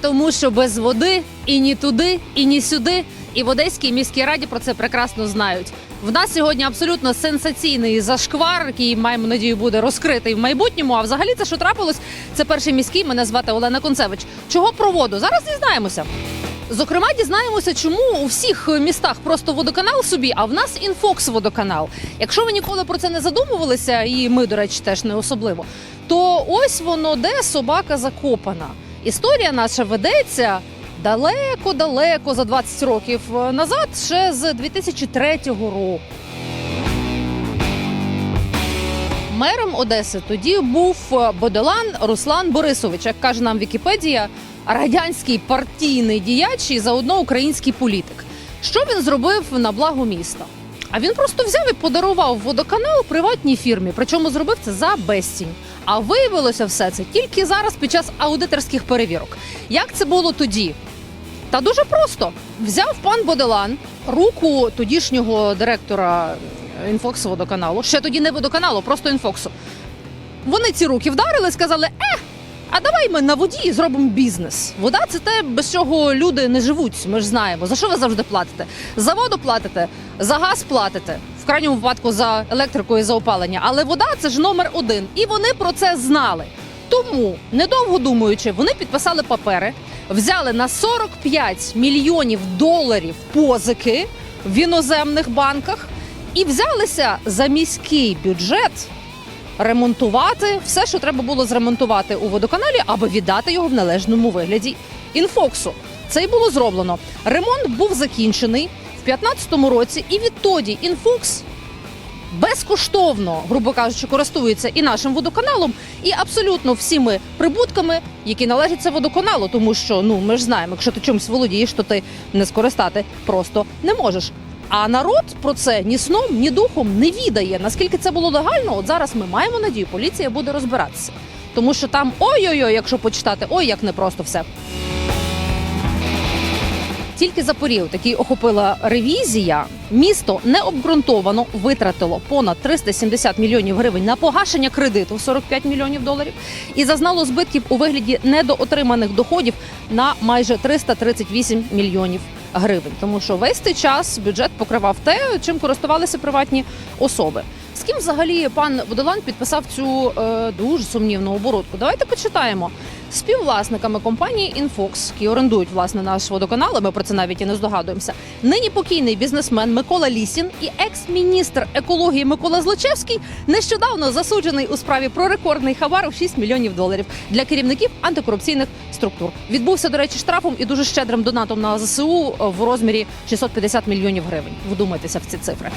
Тому, що без води і ні туди, і ні сюди. І в Одеській міській раді про це прекрасно знають. В нас сьогодні абсолютно сенсаційний зашквар, який маємо надію буде розкритий в майбутньому. А взагалі це що трапилось? Це перший міський. Мене звати Олена Концевич. Чого про воду? Зараз дізнаємося. Зокрема, дізнаємося, чому у всіх містах просто водоканал собі, а в нас інфокс водоканал. Якщо ви ніколи про це не задумувалися, і ми, до речі, теж не особливо, то ось воно де собака закопана. Історія наша ведеться далеко-далеко за 20 років назад, ще з 2003 року. Мером Одеси тоді був Боделан Руслан Борисович, як каже нам Вікіпедія, радянський партійний діяч і заодно український політик. Що він зробив на благо міста? А він просто взяв і подарував водоканал приватній фірмі. Причому зробив це за безцінь. А виявилося все це тільки зараз під час аудиторських перевірок. Як це було тоді? Та дуже просто взяв пан Боделан руку тодішнього директора інфоксу водоканалу. Ще тоді не водоканалу, просто інфоксу. Вони ці руки вдарили, сказали: е, а давай ми на воді зробимо бізнес. Вода це те, без чого люди не живуть. Ми ж знаємо. За що ви завжди платите? За воду платите, за газ платите. В крайньому випадку за електрику і за опалення. Але вода це ж номер один. І вони про це знали. Тому, недовго думаючи, вони підписали папери, взяли на 45 мільйонів доларів позики в іноземних банках і взялися за міський бюджет ремонтувати все, що треба було зремонтувати у водоканалі, аби віддати його в належному вигляді інфоксу. Це й було зроблено. Ремонт був закінчений в 2015 році, і відтоді інфокс безкоштовно, грубо кажучи, користується і нашим водоканалом, і абсолютно всіми прибутками, які належать це водоканалу. Тому що ну ми ж знаємо, якщо ти чимось володієш, то ти не скористати просто не можеш. А народ про це ні сном, ні духом не відає. Наскільки це було легально, от зараз ми маємо надію, поліція буде розбиратися. Тому що там ой-ой-ой, якщо почитати, ой, як непросто все. Тільки за період, який охопила ревізія, місто необґрунтовано витратило понад 370 мільйонів гривень на погашення кредиту в 45 мільйонів доларів і зазнало збитків у вигляді недоотриманих доходів на майже 338 мільйонів гривень. Тому що весь цей час бюджет покривав те, чим користувалися приватні особи. Ким взагалі пан Водолан підписав цю е, дуже сумнівну оборудку? Давайте почитаємо. Співвласниками компанії Інфокс, які орендують власне наш водоканал, ми про це навіть і не здогадуємося. Нині покійний бізнесмен Микола Лісін і екс-міністр екології Микола Злочевський нещодавно засуджений у справі про рекордний хабар у 6 мільйонів доларів для керівників антикорупційних структур. Відбувся, до речі, штрафом і дуже щедрим донатом на ЗСУ в розмірі 650 мільйонів гривень. Вдумайтеся в ці цифри.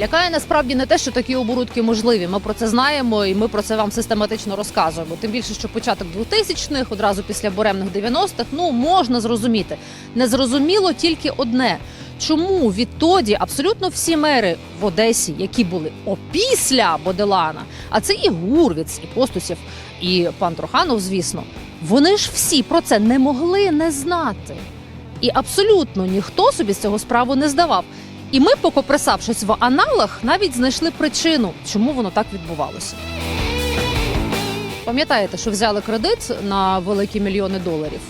Лякає насправді не те, що такі оборудки можливі. Ми про це знаємо, і ми про це вам систематично розказуємо. Тим більше, що початок 2000-х, одразу після буремних 90-х, ну можна зрозуміти. Незрозуміло тільки одне. Чому відтоді абсолютно всі мери в Одесі, які були опісля Боделана, а це і Гурвіц, і Постусів, і пан Троханов, звісно, вони ж всі про це не могли не знати. І абсолютно ніхто собі з цього справу не здавав. І ми, покопресавшись в аналах, навіть знайшли причину, чому воно так відбувалося. Пам'ятаєте, що взяли кредит на великі мільйони доларів?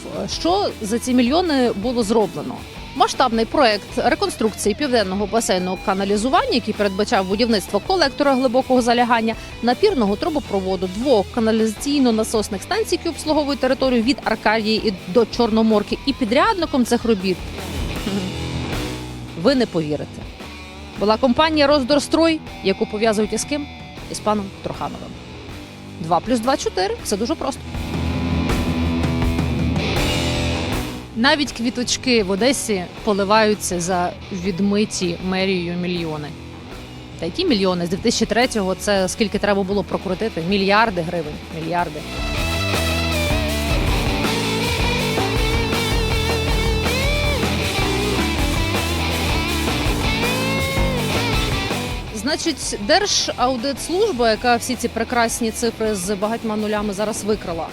Що за ці мільйони було зроблено? Масштабний проект реконструкції південного басейного каналізування, який передбачав будівництво колектора глибокого залягання, напірного трубопроводу, двох каналізаційно-насосних станцій, які обслуговують територію від Аркадії і до Чорноморки, і підрядником цих робіт. Ви не повірите. Була компанія Роздорстрой, яку пов'язують із ким? Із паном Трохановим. 2 плюс 2 – 4. Все дуже просто. Навіть квіточки в Одесі поливаються за відмиті мерією мільйони. Та які мільйони? З 2003-го це скільки треба було прокрутити? Мільярди гривень. Мільярди. Значить, Держаудитслужба, яка всі ці прекрасні цифри з багатьма нулями зараз викрала,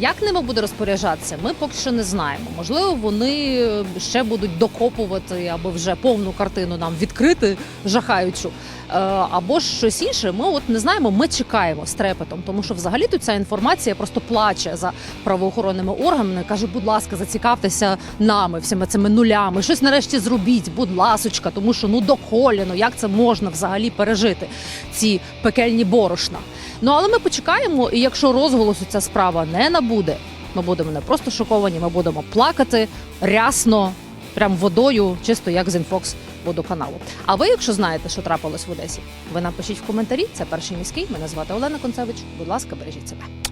Як ними буде розпоряджатися, ми поки що не знаємо. Можливо, вони ще будуть докопувати або вже повну картину нам відкрити, жахаючу, Е, або ж щось інше. Ми от не знаємо. Ми чекаємо з трепетом, тому що взагалі тут ця інформація просто плаче за правоохоронними органами. каже, будь ласка, зацікавтеся нами, всіми цими нулями. Щось нарешті зробіть, будь ласочка, тому що ну доколі, ну як це можна взагалі пережити ці пекельні борошна. Ну але ми почекаємо, і якщо розголосу ця справа не набуде, ми будемо не просто шоковані, ми будемо плакати рясно, прям водою, чисто як з інфокс водоканалу. А ви, якщо знаєте, що трапилось в Одесі, ви напишіть в коментарі. Це перший міський. Мене звати Олена Концевич. Будь ласка, бережіть себе.